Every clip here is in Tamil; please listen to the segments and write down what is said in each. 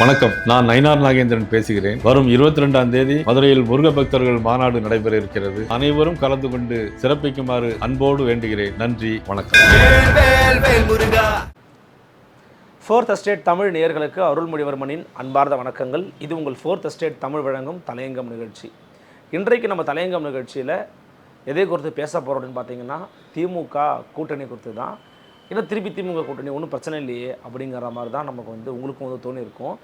வணக்கம். நான் நயினார் நாகேந்திரன் பேசுகிறேன். வரும் இருபத்தி ரெண்டாம் தேதி மதுரையில் முருக பக்தர்கள் மாநாடு நடைபெற இருக்கிறது அனைவரும் கலந்து கொண்டு சிறப்பிக்குமாறு அன்போடு வேண்டுகிறேன். நன்றி வணக்கம். ஃபோர்த் எஸ்டேட் தமிழ் நேயர்களுக்கு அருள்மொழிவர்மனின் அன்பார்ந்த வணக்கங்கள். இது உங்கள் ஃபோர்த் எஸ்டேட் தமிழ் வழங்கும் தலையங்கம் நிகழ்ச்சி. இன்றைக்கு நம்ம தலையங்கம் நிகழ்ச்சியில் எதை குறித்து பேச போகிறோம் அப்படின்னு பார்த்தீங்கன்னா திமுக கூட்டணி குறித்து தான் ஏன்னா திருப்பி திமுக கூட்டணி ஒன்றும் பிரச்சனை இல்லையே அப்படிங்கிற மாதிரி தான் நமக்கு வந்து உங்களுக்கும் வந்து தோணி இருக்கும்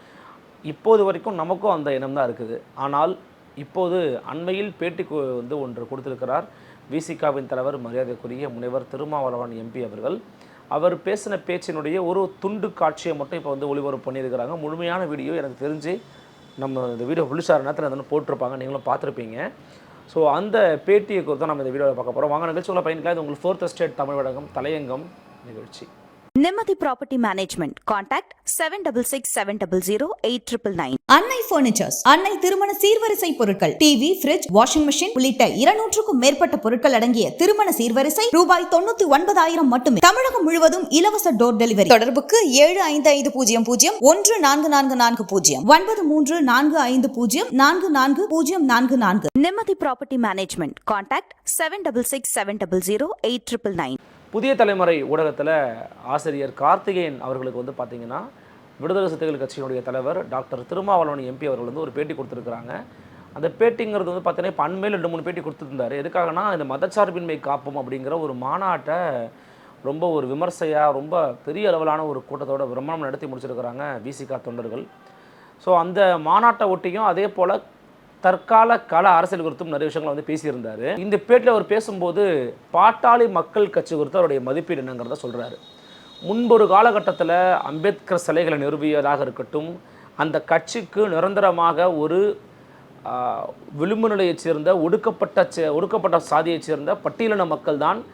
இப்போது வரைக்கும் நமக்கும் அந்த எண்ணம் தான் இருக்குது. ஆனால் இப்போது அண்மையில் பேட்டி வந்து ஒன்று கொடுத்திருக்கிறார் விசிகாவின் தலைவர் மரியாதைக்குரிய முனைவர் திருமாவளவன் எம்பி அவர்கள். அவர் பேசின பேச்சினுடைய ஒரு துண்டு காட்சியை மட்டும் இப்போ வந்து ஒளிபரப்பு பண்ணியிருக்கிறாங்க. முழுமையான வீடியோ எனக்கு தெரிஞ்சு நம்ம இந்த வீடியோ புளிசார நேரத்தில் வந்து போட்டிருப்பாங்க நீங்களும் பார்த்துருப்பீங்க. ஸோ அந்த பேட்டியை குறித்து நம்ம இந்த வீடியோவில் பார்க்க போகிறோம் வாங்க நிகழ்ச்சியில் பயணிக்கலாம் இது உங்களுக்கு ஃபோர்த் ஸ்டேட் தமிழ் வழங்கம் தலையங்கம். நிகழ்ச்சி Nimmathi property management contact seven double six seven double zero eight triple nine Annai furnitures Annai திருமண சீர்வரிசை பொருட்கள் டிவி ஃபிரிட்ஜ் வாஷிங் மெஷின் உள்ளிட்ட இருநூற்றுக்கும் மேற்பட்ட பொருட்கள் அடங்கிய திருமண சீர்வரிசை ரூபாய் தொண்ணூத்தி ஒன்பதாயிரம் மட்டுமே. தமிழகம் முழுவதும் இலவச டோர் டெலிவரி தொடர்புக்கு ஏழு ஐந்து ஐந்து பூஜ்ஜியம் பூஜ்ஜியம் ஒன்று நான்கு நான்கு நான்கு பூஜ்ஜியம் ஒன்பது மூன்று நான்கு ஐந்து பூஜ்ஜியம் நான்கு நான்கு பூஜ்ஜியம் நான்கு நான்கு. Nimmathi property management contact seven double six seven double zero eight triple nine புதிய தலைமுறை ஊடகத்தில் ஆசிரியர் கார்த்திகேயன் அவர்களுக்கு வந்து பார்த்தீங்கன்னா விடுதலை சிறுத்தைகள் கட்சியினுடைய தலைவர் டாக்டர் திருமாவளவன் எம்பி அவர்கள் வந்து ஒரு பேட்டி கொடுத்துருக்குறாங்க. அந்த பேட்டிங்கிறது வந்து பார்த்தீங்கன்னா இப்போ அண்மையில் ரெண்டு மூணு பேட்டி கொடுத்துருந்தாரு. எதுக்காகனா இந்த மதச்சார்பின்மை காப்போம் அப்படிங்கிற ஒரு மாநாட்டை ரொம்ப ஒரு விமர்சையாக ரொம்ப பெரிய அளவிலான ஒரு கூட்டத்தோட பிரமணம் நடத்தி முடிச்சிருக்கிறாங்க விசிகா தொண்டர்கள். ஸோ அந்த மாநாட்டை ஒட்டியும் அதே போல் தற்கால கள அரசியல் குறித்தும் நிறைய விஷயங்களை வந்து பேசியிருந்தார். இந்த பேட்டில் அவர் பேசும்போது பாட்டாளி மக்கள் கட்சி குறித்து அவருடைய மதிப்பீடு என்னங்கிறத சொல்கிறாரு முன்பொரு காலகட்டத்தில் அம்பேத்கர் சிலைகளை நிறுவியதாக இருக்கட்டும் அந்த கட்சிக்கு நிரந்தரமாக ஒரு விளிம்பு நிலையைச் சேர்ந்த ஒடுக்கப்பட்ட சே- ஒடுக்கப்பட்ட சாதியைச் சேர்ந்த பட்டியலின மக்கள் தான்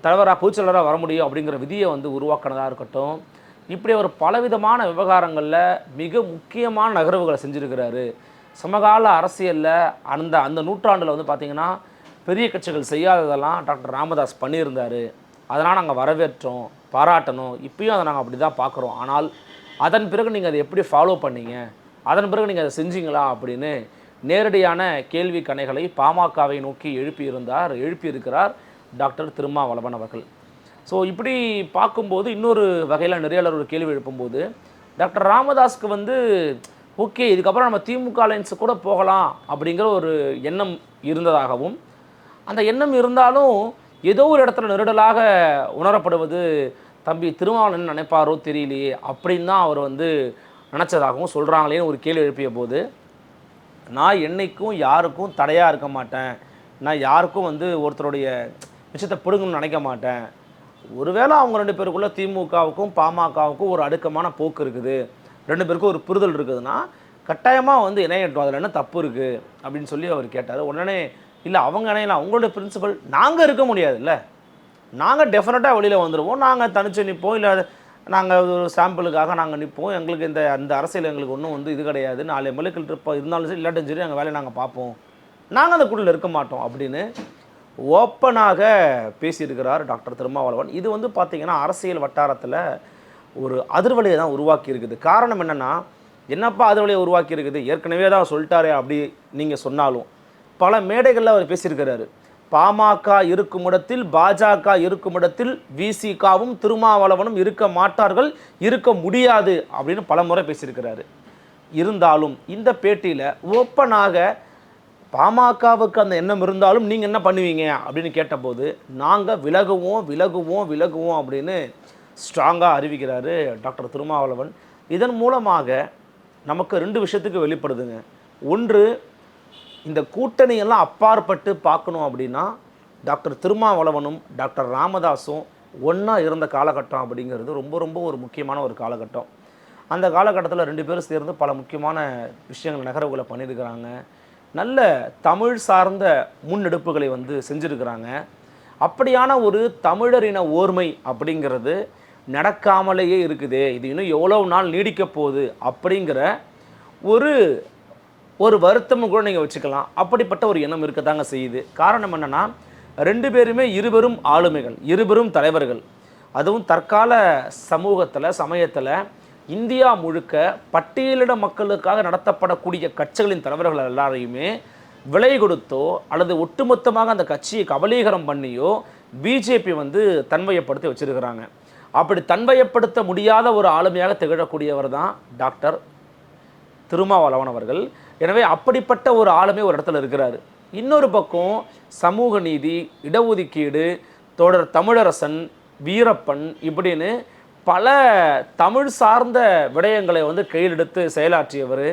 தலைவராக பொதுச்செயலராக வர முடியும் அப்படிங்கிற விதியை வந்து உருவாக்கினதாக இருக்கட்டும். இப்படி அவர் பலவிதமான விவகாரங்களில் மிக முக்கியமான நகர்வுகளை செஞ்சுருக்கிறாரு. சமகால அரசியலில் அந்த அந்த நூற்றாண்டில் வந்து பார்த்திங்கன்னா பெரிய கட்சிகள் செய்யாததெல்லாம் டாக்டர் ராமதாஸ் பண்ணியிருந்தார். அதனால் நாங்கள் வரவேற்றோம். பாராட்டணும். இப்பயும் அதை நாங்கள் அப்படி தான் பார்க்குறோம். ஆனால் அதன் பிறகு நீங்கள் அதை எப்படி ஃபாலோ பண்ணீங்க? அதன் பிறகு நீங்கள் அதை செஞ்சீங்களா? அப்படின்னு நேரடியான கேள்வி கணைகளை பாமகவை நோக்கி எழுப்பியிருந்தார் எழுப்பியிருக்கிறார் டாக்டர் திருமாவளவன் அவர்கள். ஸோ இப்படி பார்க்கும்போது இன்னொரு வகையில் நிறையாளர் ஒரு கேள்வி எழுப்பும்போது டாக்டர் ராமதாஸ்க்கு வந்து ஓகே இதுக்கப்புறம் நம்ம திமுக அலைன்ஸு கூட போகலாம் அப்படிங்கிற ஒரு எண்ணம் இருந்ததாகவும் அந்த எண்ணம் இருந்தாலும் ஏதோ ஒரு இடத்துல நெருடலாக உணரப்படுவது தம்பி திருமாவளன் நினைப்பாரோ தெரியலையே அப்படின்னு தான் அவர் வந்து நினச்சதாகவும் சொல்கிறாங்களேன்னு ஒரு கேள்வி எழுப்பிய போது நான் என்னைக்கும் யாருக்கும் தடையாக இருக்க மாட்டேன். நான் யாருக்கும் வந்து ஒருத்தருடைய விஷயத்தை பிடுங்கணும்னு நினைக்க மாட்டேன். ஒருவேளை அவங்க ரெண்டு பேருக்குள்ளே திமுகவுக்கும் பாமகவுக்கும் ஒரு அடுக்கமான போக்கு இருக்குது. ரெண்டு பேருக்கும் ஒரு புரிதல் இருக்குதுன்னா கட்டாயமாக வந்து இணையட்டும் அதில் என்ன தப்பு இருக்குது அப்படின்னு சொல்லி அவர் கேட்டார். உடனே இல்லை அவங்க அணையலாம் உங்களுடைய பிரின்சிபல் நாங்கள் இருக்க முடியாதுல்ல. நாங்கள் டெஃபினட்டாக வெளியில் வந்துடுவோம் நாங்கள் தனிச்சு நிற்போம் இல்லை நாங்கள் ஒரு சாம்பிளுக்காக நாங்கள் நிற்போம் எங்களுக்கு இந்த அந்த அரசியல் எங்களுக்கு ஒன்றும் வந்து இது கிடையாது. நாலு எம்எல்ஏக்கள் இருப்போம். இருந்தாலும் சரி இல்லாட்டும் சரி எங்கள் வேலையை நாங்கள் பார்ப்போம். நாங்கள் அந்த குழுவில் இருக்க மாட்டோம் அப்படின்னு ஓப்பனாக பேசியிருக்கிறார் டாக்டர் திருமாவளவன். இது வந்து பார்த்திங்கன்னா அரசியல் வட்டாரத்தில் ஒரு அதிர்வலையை தான் உருவாக்கி இருக்குது காரணம் என்னென்னா என்னப்பா அதிர்வலையை உருவாக்கி இருக்குது ஏற்கனவே தான் சொல்லிட்டாரே அப்படி நீங்கள் சொன்னாலும். பல மேடைகளில் அவர் பேசியிருக்கிறாரு. பாமக இருக்கும் இடத்தில் பாஜக இருக்கும் இடத்தில் விசிகாவும் திருமாவளவனும் இருக்க மாட்டார்கள் இருக்க முடியாது அப்படின்னு பல முறை பேசியிருக்கிறாரு. இருந்தாலும் இந்த பேட்டியில் ஓப்பனாக பாமகவுக்கு அந்த எண்ணம் இருந்தாலும் நீங்கள் என்ன பண்ணுவீங்க அப்படின்னு கேட்டபோது நாங்கள் விலகுவோம் விலகுவோம் விலகுவோம் அப்படின்னு ஸ்ட்ராங்காக அறிவிக்கிறாரு டாக்டர் திருமாவளவன். இதன் மூலமாக நமக்கு ரெண்டு விஷயத்துக்கு வெளிப்படுதுங்க. ஒன்று இந்த கூட்டணியெல்லாம் அப்பாற்பட்டு பார்க்கணும் அப்படின்னா டாக்டர் திருமாவளவனும் டாக்டர் ராமதாஸும் ஒன்றா இருந்த காலகட்டம் அப்படிங்கிறது ரொம்ப ரொம்ப ஒரு முக்கியமான ஒரு காலகட்டம். அந்த காலகட்டத்தில் ரெண்டு பேரும் சேர்ந்து பல முக்கியமான விஷயங்கள் நகர்வுகளை பண்ணியிருக்கிறாங்க. நல்ல தமிழ் சார்ந்த முன்னெடுப்புகளை வந்து செஞ்சுருக்கிறாங்க. அப்படியான ஒரு தமிழரின ஓர்மை அப்படிங்கிறது நடக்காமலேயே இருக்குது. இது இன்னும் எவ்வளோ நாள் நீடிக்க போகுது அப்படிங்கிற ஒரு ஒரு வருத்தமும் கூட நீங்கள் வச்சுக்கலாம். அப்படிப்பட்ட ஒரு எண்ணம் இருக்கத்தாங்க செய்யுது. காரணம் என்னென்னா ரெண்டு பேருமே இருவரும் ஆளுமைகள் இருவரும் தலைவர்கள். அதுவும் தற்கால சமூகத்தில் சமயத்தில் இந்தியா முழுக்க பட்டியலிட மக்களுக்காக நடத்தப்படக்கூடிய கட்சிகளின் தலைவர்கள் எல்லாரையுமே விலை கொடுத்தோ அல்லது ஒட்டுமொத்தமாக அந்த கட்சியை கபலீகரம் பண்ணியோ பிஜேபி வந்து தன்மையப்படுத்தி வச்சிருக்கிறாங்க. அப்படி தன்மையப்படுத்த முடியாத ஒரு ஆளுமையாக திகழக்கூடியவர் தான் டாக்டர் திருமாவளவன் அவர்கள். எனவே அப்படிப்பட்ட ஒரு ஆளுமே ஒரு இடத்துல இருக்கிறாரு. இன்னொரு பக்கம் சமூக நீதி இடஒதுக்கீடு தொடர் தமிழரசன் வீரப்பன் இப்படின்னு பல தமிழ் சார்ந்த விடயங்களை வந்து கையில் எடுத்து செயலாற்றியவர்.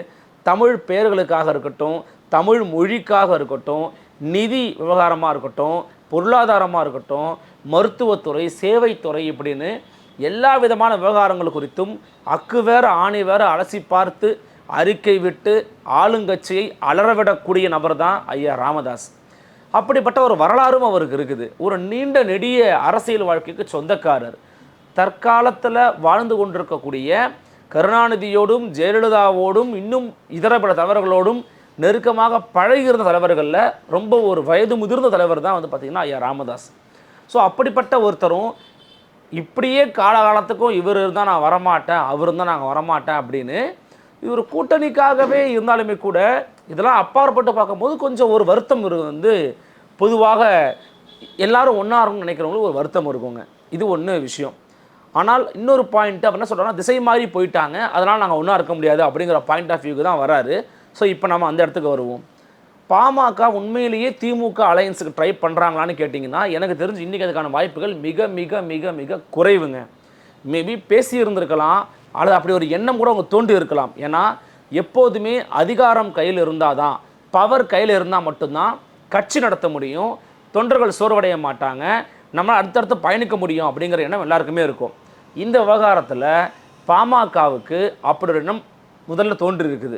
தமிழ் பெயர்களுக்காக இருக்கட்டும் தமிழ் மொழிக்காக இருக்கட்டும் நிதி விவகாரமாக இருக்கட்டும் பொருளாதாரமாக இருக்கட்டும் மருத்துவத்துறை சேவைத்துறை இப்படின்னு எல்லா விதமான விவகாரங்கள் குறித்தும் அக்கு வேறு ஆணி வேறு அலசி பார்த்து அறிக்கை விட்டு ஆளுங்கட்சியை அலறவிடக்கூடிய நபர் தான் ஐயா ராமதாஸ். அப்படிப்பட்ட ஒரு வரலாறும் அவருக்கு இருக்குது. ஒரு நீண்ட நெடிய அரசியல் வாழ்க்கைக்கு சொந்தக்காரர். தற்காலத்தில் வாழ்ந்து கொண்டிருக்கக்கூடிய கருணாநிதியோடும் ஜெயலலிதாவோடும் இன்னும் இதர பல தலைவர்களோடும் நெருக்கமாக பழகியிருந்த தலைவர்களில் ரொம்ப ஒரு வயது முதிர்ந்த தலைவர் தான் வந்து பார்த்திங்கன்னா ஐயா ராமதாஸ். ஸோ அப்படிப்பட்ட ஒருத்தரும் இப்படியே காலகாலத்துக்கும் இவர் இருந்தால் நான் வரமாட்டேன் அவர் இருந்தால் நாங்கள் வரமாட்டேன் அப்படின்னு இது ஒரு கூட்டணிக்காகவே இருந்தாலுமே கூட இதெல்லாம் அப்பாற்பட்டு பார்க்கும்போது கொஞ்சம் ஒரு வருத்தம் வந்து பொதுவாக எல்லாரும் ஒன்றா இருக்கும்னு நினைக்கிறவங்களுக்கு ஒரு வருத்தம் இருக்குங்க. இது ஒன்று விஷயம். ஆனால் இன்னொரு பாயிண்ட் அப்ப என்ன சொல்கிறோன்னா திசை மாதிரி போயிட்டாங்க. அதனால் நாங்கள் ஒன்றா இருக்க முடியாது அப்படிங்கிற பாயிண்ட் ஆஃப் வியூக்கு தான் வராரு. ஸோ இப்போ நம்ம அந்த இடத்துக்கு வருவோம். பாமக உண்மையிலேயே திமுக அலையன்ஸுக்கு ட்ரை பண்ணுறாங்களான்னு கேட்டிங்கன்னா எனக்கு தெரிஞ்சு இன்றைக்கி அதுக்கான வாய்ப்புகள் மிக மிக மிக மிக குறைவுங்க. மேபி பேசியிருந்திருக்கலாம். அல்லது அப்படி ஒரு எண்ணம் கூட அவங்க தோன்றி இருக்கலாம். ஏன்னா எப்போதுமே அதிகாரம் கையில் இருந்தால் தான் பவர் கையில் இருந்தால் மட்டும்தான் கட்சி நடத்த முடியும் தொண்டர்கள் சோர்வடைய மாட்டாங்க நம்ம அடுத்தடுத்து பயணிக்க முடியும் அப்படிங்கிற எண்ணம் எல்லாருக்குமே இருக்கும். இந்த விவகாரத்தில் பாமகவுக்கு அப்படி ஒரு எண்ணம் முதல்ல தோன்றி இருக்குது.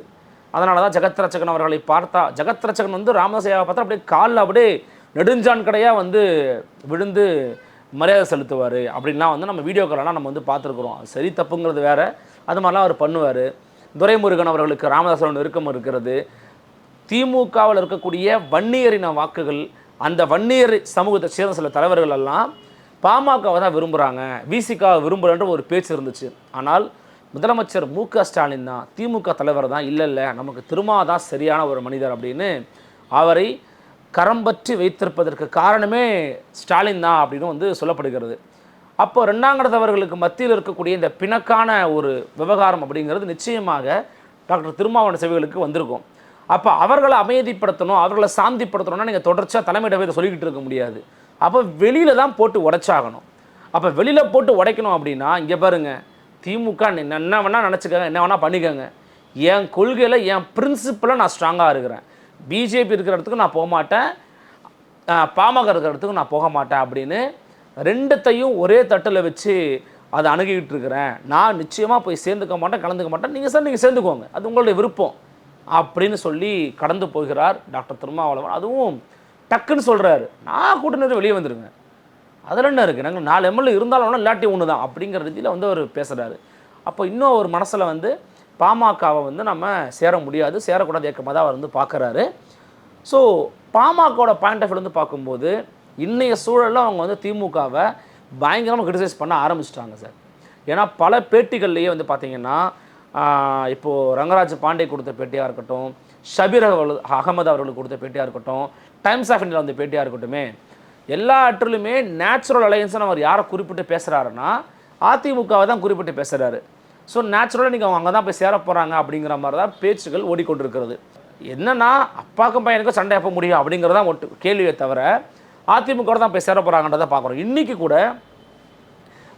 அதனால தான் ஜெகத்ரட்சகன் அவர்களை பார்த்தா ஜெகத்ரட்சகன் வந்து ராமதாசையாவை பார்த்தா அப்படியே காலில் அப்படியே நெடுஞ்சான் கடையாக வந்து விழுந்து மரியாதை செலுத்துவார். அப்படின்லாம் வந்து நம்ம வீடியோக்கெல்லாம் நம்ம வந்து பார்த்துருக்குறோம். சரி தப்புங்கிறது வேறு. அது மாதிரிலாம் அவர் பண்ணுவார். துரைமுருகன் அவர்களுக்கு ராமதாசன் நெருக்கம் இருக்கிறது. திமுகவில் இருக்கக்கூடிய வன்னியரின வாக்குகள் அந்த வன்னியர் சமூகத்தை சேர்ந்த சில தலைவர்கள் எல்லாம் பாமகவை தான் விரும்புகிறாங்க விசிகாவை விரும்புகிறன்ற ஒரு பேச்சு இருந்துச்சு. ஆனால் முதலமைச்சர் மு க ஸ்டாலின் தான் திமுக தலைவர் தான் இல்லை இல்லை நமக்கு திருமா தான் சரியான ஒரு மனிதர் அப்படின்னு அவரை கரம் பற்றி வைத்திருப்பதற்கு காரணமே ஸ்டாலின் தான் அப்படின்னு வந்து சொல்லப்படுகிறது. அப்போ ரெண்டாங்கடத்தவர்களுக்கு மத்தியில் இருக்கக்கூடிய இந்த பிணக்கான ஒரு விவகாரம் அப்படிங்கிறது நிச்சயமாக டாக்டர் திருமாவளவன் செவிகளுக்கு வந்திருக்கும். அப்போ அவர்களை அமைதிப்படுத்தணும் அவர்களை சாந்திப்படுத்தணும்னா நீங்கள் தொடர்ச்சியாக தலைமையிடவே இதை சொல்லிக்கிட்டு இருக்க முடியாது. அப்போ வெளியில் தான் போட்டு உடைச்சாகணும். அப்போ வெளியில் போட்டு உடைக்கணும் அப்படின்னா இங்கே பாருங்க திமுக என்ன வேணால் நினச்சிக்கோங்க என்ன வேணால் பண்ணிக்கோங்க. என் கொள்கையில் என் பிரின்சிப்பில் நான் ஸ்ட்ராங்காக இருக்கிறேன். பிஜேபி இருக்கிற இடத்துக்கு நான் போக மாட்டேன் பாமக இருக்கிற இடத்துக்கு நான் போக மாட்டேன் அப்படின்னு ரெண்டுத்தையும் ஒரே தட்டில் வச்சு அதை அணுகிட்டு இருக்கிறேன். நான் நிச்சயமாக போய் சேர்ந்துக்க மாட்டேன் கலந்துக்க மாட்டேன். நீங்கள் சார் நீங்கள் சேர்ந்துக்கோங்க. அது உங்களுடைய விருப்பம் அப்படின்னு சொல்லி கடந்து போகிறார் டாக்டர் திருமாவளவன். அதுவும் டக்குன்னு சொல்கிறாரு நான் கூட்டணி வெளியே வந்துருங்க அதில் என்ன இருக்குது நாங்கள் நாலு எம்எல்ஏ இருந்தாலும் இல்லாட்டி ஒன்று தான் அப்படிங்கிற ரீதியில் வந்து அவர் பேசுகிறாரு அப்போ இன்னும் ஒரு மனசில் வந்து பாமகவை வந்து நம்ம சேர முடியாது சேரக்கூடாத இயக்கமாக தான் அவர் வந்து பார்க்குறாரு. ஸோ பாமகவோட பாயிண்ட் ஆஃப் வந்து பார்க்கும்போது இன்றைய சூழலில் அவங்க வந்து திமுகவை பயங்கரமாக கிரிட்டிசைஸ் பண்ண ஆரம்பிச்சிட்டாங்க சார். ஏன்னா பல பேட்டிகள்லேயே வந்து பார்த்திங்கன்னா இப்போது ரங்கராஜ் பாண்டே கொடுத்த பேட்டியாக இருக்கட்டும் ஷபீர் அவர்கள் அகமது அவர்களுக்கு கொடுத்த பேட்டியாக இருக்கட்டும் டைம்ஸ் ஆஃப் இந்தியா வந்த பேட்டியாக இருக்கட்டுமே எல்லா ஆற்றிலுமே நேச்சுரல் அலையன்ஸ்னு அவர் யாரை குறிப்பிட்டு பேசுகிறாருன்னா அதிமுகவை தான் குறிப்பிட்டு பேசுகிறாரு ஸோ நேச்சுரலாக நீங்கள் அவங்க அங்கே தான் போய் சேர போகிறாங்க அப்படிங்கிற மாதிரி தான் பேச்சுகள் ஓடிக்கொண்டிருக்கிறது. என்னன்னா அப்பாக்கும் பையனுக்கும் சண்டை எப்போ முடியும் அப்படிங்கிறதான் ஒட்டு கேள்வியை தவிர அதிமுக தான் போய் சேர போகிறாங்கன்றதை பார்க்குறோம் இன்றைக்கி கூட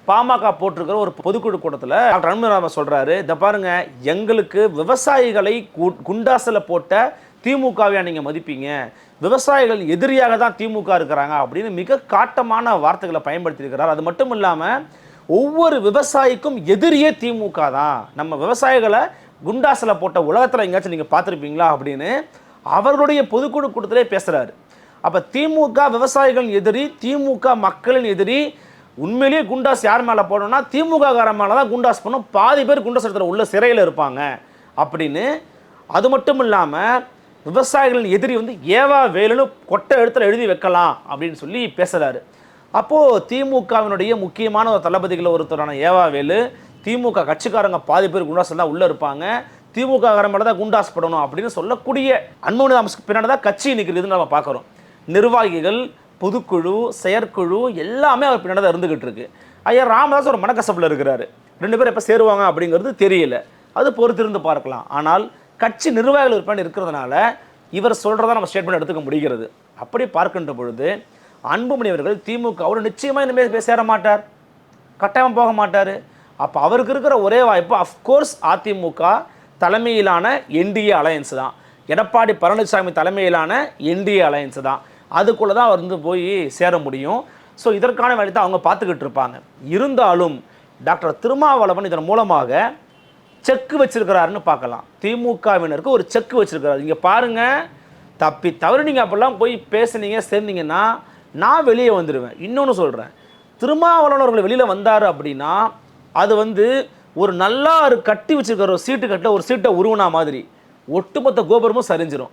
பாமக போட்டிருக்கிற ஒரு பொதுக்குழு கூட்டத்தில் டாக்டர் அன்புராம சொல்கிறாரு இதை பாருங்கள் எங்களுக்கு விவசாயிகளை கு- போட்ட திமுகவையா நீங்கள் மதிப்பீங்க? விவசாயிகள் எதிரியாக தான் திமுக இருக்கிறாங்க அப்படின்னு மிக காட்டமான வார்த்தைகளை பயன்படுத்தியிருக்கிறார். அது மட்டும் இல்லாமல் ஒவ்வொரு விவசாயிக்கும் எதிரியே திமுக தான் நம்ம விவசாயிகளை குண்டாசில் போட்ட உலகத்தில் எங்கேயாச்சும் நீங்கள் பார்த்துருப்பீங்களா அப்படின்னு அவர்களுடைய பொதுக்குழு கூட்டத்திலே பேசுகிறாரு அப்போ திமுக விவசாயிகள் எதிரி திமுக மக்களின் எதிரி உண்மையிலேயே குண்டாஸ் யார் மேலே போடணும்னா திமுக காரன் மேலே தான் குண்டாஸ் பண்ணும் பாதி பேர் குண்டாஸ் இடத்துல உள்ள சிறையில் இருப்பாங்க அப்படின்னு. அது மட்டும் இல்லாமல் விவசாயிகளின் எதிரி வந்து ஏவா வேலுன்னு கொட்டை எழுத்துல எழுதி வைக்கலாம் அப்படின்னு சொல்லி பேசுகிறாரு அப்போது திமுகவினுடைய முக்கியமான ஒரு தளபதிகள் ஒருத்தரான ஏவாவேலு திமுக கட்சிக்காரங்க பாதி பேர் குண்டாஸ் தான் உள்ளே இருப்பாங்க. திமுக மேலே தான் குண்டாஸ் படணும் அப்படின்னு சொல்லக்கூடிய அன்புமணி ராமஸ்க்கு பின்னாடி தான் கட்சி நிற்கிறதுன்னு நம்ம பார்க்குறோம். நிர்வாகிகள் பொதுக்குழு செயற்குழு எல்லாமே அவர் பின்னாடி தான் இருந்துகிட்டு இருக்கு. ஐயா ராமதாஸ் ஒரு மனக்கசப்பில் இருக்கிறாரு. ரெண்டு பேரும் எப்போ சேருவாங்க அப்படிங்கிறது தெரியல. அது பொறுத்திருந்து பார்க்கலாம். ஆனால் கட்சி நிர்வாகிகள் விற்பனை இருக்கிறதுனால இவர் சொல்கிறத நம்ம ஸ்டேட்மெண்ட் எடுத்துக்க முடிகிறது. அப்படி பார்க்கின்ற பொழுது அன்புமணி அவர்கள் திமுகவோடு நிச்சயமாக இனிமேல் போய் சேர மாட்டார். கட்டாயம் போக மாட்டார். அப்போ அவருக்கு இருக்கிற ஒரே வாய்ப்பு அஃப்கோர்ஸ் அதிமுக தலைமையிலான என்டிஏ அலையன்ஸ் தான். எடப்பாடி பழனிசாமி தலைமையிலான என்டிஏ அலையன்ஸ் தான். அதுக்குள்ளே தான் அவர் வந்து போய் சேர முடியும். ஸோ இதற்கான வேலை தான் அவங்க பார்த்துக்கிட்டு இருப்பாங்க. இருந்தாலும் டாக்டர் திருமாவளவன் இதன் மூலமாக செக்கு வச்சிருக்கிறாருன்னு பார்க்கலாம். திமுகவினருக்கு ஒரு செக்கு வச்சிருக்கிறாரு. இங்கே பாருங்கள் தப்பி தவறு நீங்கள் அப்படிலாம் போய் பேசுனீங்க சேர்ந்தீங்கன்னா நான் வெளியே வந்துடுவேன் இன்னொன்று சொல்கிறேன் திருமாவளவன் அவர்கள் வெளியில் வந்தார் அப்படின்னா அது வந்து ஒரு நல்லா ஒரு கட்டி வச்சுருக்கிற ஒரு சீட்டு கட்டில் ஒரு சீட்டை உருவனா மாதிரி ஒட்டுமொத்த கோபுரமும் சரிஞ்சிடும்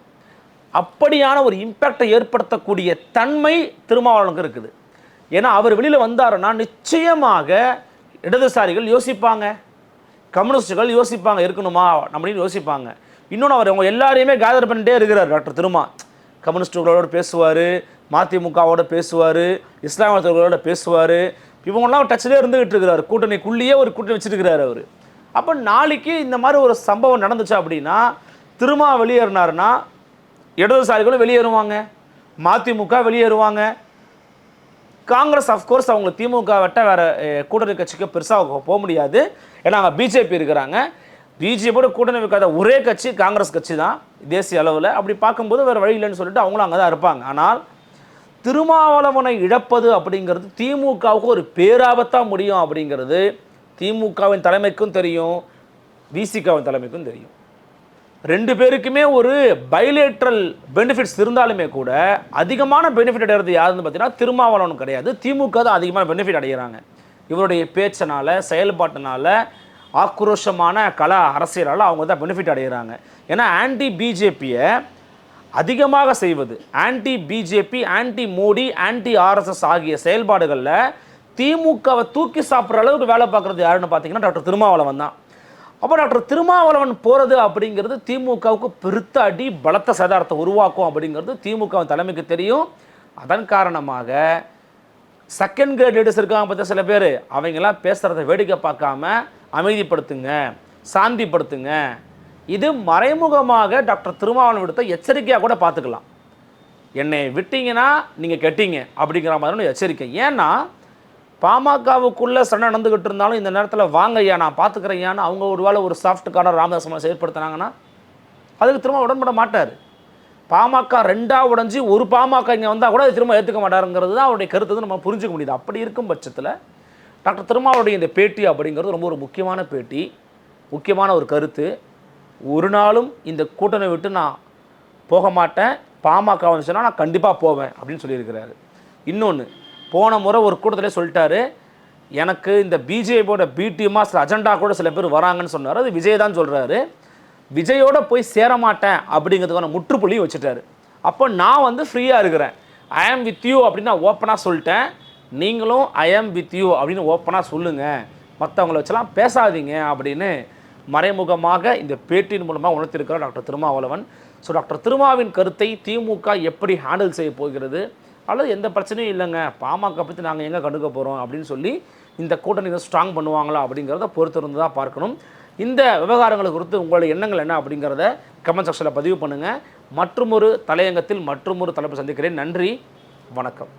அப்படியான ஒரு இம்பேக்டை ஏற்படுத்தக்கூடிய தன்மை திருமாவளவனுக்கு இருக்குது. ஏன்னா அவர் வெளியில் வந்தாருன்னா நிச்சயமாக இடதுசாரிகள் யோசிப்பாங்க. கம்யூனிஸ்டுகள் யோசிப்பாங்க. இருக்கணுமா? அப்படின்னு யோசிப்பாங்க. இன்னொன்று அவர் அவங்க எல்லாரையுமே கேதர் பண்ணிட்டே இருக்கிறார் டாக்டர் திருமா. கம்யூனிஸ்டுகளோட பேசுவார் மதிமுகவோட பேசுவார் இஸ்லாமியர்களோட பேசுவார். இவங்கெல்லாம் டச்சிலே இருந்துகிட்டு இருக்கிறார். கூட்டணிக்குள்ளேயே ஒரு கூட்டணி வச்சிருக்கிறார் அவர். அப்போ நாளைக்கு இந்த மாதிரி ஒரு சம்பவம் நடந்துச்சு அப்படின்னா திருமா வெளியேறினார்னா இடதுசாரிகளும் வெளியேறுவாங்க. மதிமுக வெளியேறுவாங்க. காங்கிரஸ் அஃப்கோர்ஸ் அவங்க திமுக வெட்ட வேறு கூட்டணி கட்சிக்கு பெருசாக போக முடியாது. ஏன்னா அங்கே பிஜேபி இருக்கிறாங்க. பிஜேபியோட கூட்டணி வைக்காத ஒரே கட்சி காங்கிரஸ் கட்சி தான் தேசிய அளவில். அப்படி பார்க்கும்போது வேறு வழி இல்லைன்னு சொல்லிட்டு அவங்களும் அங்கே தான் இருப்பாங்க. ஆனால் திருமாவளவனை இழப்பது அப்படிங்கிறது திமுகவுக்கு ஒரு பேராபத்தாக முடியும் அப்படிங்கிறது திமுகவின் தலைமைக்கும் தெரியும் விசிகாவின் தலைமைக்கும் தெரியும். ரெண்டு பேருக்குமே ஒரு பைலேட்ரல் பெனிஃபிட்ஸ் இருந்தாலுமே கூட அதிகமான பெனிஃபிட் அடைகிறது யாருன்னு பார்த்தீங்கன்னா திருமாவளவன் கிடையாது. திமுக தான் அதிகமான பெனிஃபிட் அடைகிறாங்க இவருடைய பேச்சினால செயல்பாட்டினால ஆக்ரோஷமான கல அரசியலால் அவங்க தான் பெனிஃபிட் அடைகிறாங்க ஏன்னா ஆன்டி பிஜேபியை அதிகமாக செய்வது. Anti BJP anti Modi anti RSS ஆகிய செயல்பாடுகளில் திமுகவை தூக்கி சாப்பிட்ற அளவுக்கு வேலை பார்க்குறது யாருன்னு பார்த்தீங்கன்னா டாக்டர் திருமாவளவன் தான். அப்போ டாக்டர் திருமாவளவன் போகிறது அப்படிங்கிறது திமுகவுக்கு பெருத்த அடி பலத்த சேதாரத்தை உருவாக்கும் அப்படிங்கிறது திமுகவின் தலைமைக்கு தெரியும். அதன் காரணமாக செகண்ட் கிரேட் லீடர்ஸ் இருக்காங்க பார்த்தா சில பேர். அவங்கெல்லாம் பேசுகிறத வேடிக்கை பார்க்காம அமைதிப்படுத்துங்க சாந்திப்படுத்துங்க. இது மறைமுகமாக டாக்டர் திருமாவளவன் விடுத்த எச்சரிக்கையாக கூட பார்த்துக்கலாம். என்னை விட்டீங்கன்னா நீங்கள் கெட்டீங்க அப்படிங்கிற மாதிரி எச்சரிக்கை. ஏன்னா பாமகவுக்குள்ளே சண்டை நடந்துக்கிட்டு இருந்தாலும் இந்த நேரத்தில் வாங்க ஐயா நான் பார்த்துக்கிறேன்யான்னு அவங்க ஒரு வேளை ஒரு சாஃப்ட் கார்டர் ராமதாஸ் அம்மா செயற்படுத்தினாங்கன்னா அதுக்கு திரும்ப உடன்பட மாட்டார். பாமக ரெண்டா உடஞ்சி ஒரு பாமக இங்கே வந்தால் கூட திரும்ப ஏற்றுக்க மாட்டாருங்கிறது தான் அவருடைய கருத்து நம்ம புரிஞ்சுக்க முடியுது. அப்படி இருக்கும் பட்சத்தில் டாக்டர் திருமாவளுடைய இந்த பேட்டி அப்படிங்கிறது ரொம்ப ஒரு முக்கியமான பேட்டி முக்கியமான ஒரு கருத்து. ஒரு நாளும் இந்த கூட்டணி விட்டு நான் போக மாட்டேன். பாமக வந்துச்சுன்னா நான் கண்டிப்பாக போவேன் அப்படின்னு சொல்லியிருக்கிறாரு. இன்னொன்று போன முறை ஒரு கூட்டத்திலே சொல்லிட்டாரு எனக்கு இந்த பிஜேபியோட பிடிஎம்மா சில அஜெண்டா கூட சில பேர் வராங்கன்னு சொன்னார். அது விஜய் தான் சொல்கிறாரு விஜயோட போய் சேர மாட்டேன் அப்படிங்கிறதுக்கான முற்றுப்புள்ளியும் வச்சுட்டாரு. அப்போ நான் வந்து ஃப்ரீயாக இருக்கிறேன். ஐ ஆம் வித் யூ அப்படின்னு நான் ஓப்பனாக சொல்லிட்டேன். நீங்களும் ஐ ஆம் வித் யூ அப்படின்னு ஓப்பனாக சொல்லுங்கள் மற்றவங்கள வச்செல்லாம் பேசாதீங்க அப்படின்னு மறைமுகமாக இந்த பேட்டியின் மூலமாக உணர்த்திருக்கிறார் டாக்டர் திருமாவளவன். ஸோ டாக்டர் திருமாவின் கருத்தை திமுக எப்படி ஹேண்டில் செய்ய போகிறது? அல்லது எந்த பிரச்சனையும் இல்லைங்க. பாமக பற்றி நாங்கள் எங்கே கண்டுக்க போகிறோம் அப்படின்னு சொல்லி இந்த கூட்டணி ஸ்ட்ராங் பண்ணுவாங்களா அப்படிங்கிறத பொறுத்திருந்து தான் பார்க்கணும். இந்த விவகாரங்களை குறித்து உங்களுடைய எண்ணங்கள் என்ன அப்படிங்கிறத கமெண்ட் செக்ஷனில் பதிவு பண்ணுங்கள் மற்றொரு தலையங்கத்தில் மற்றொரு தலைப்பு சந்திக்கிறேன். நன்றி. வணக்கம்.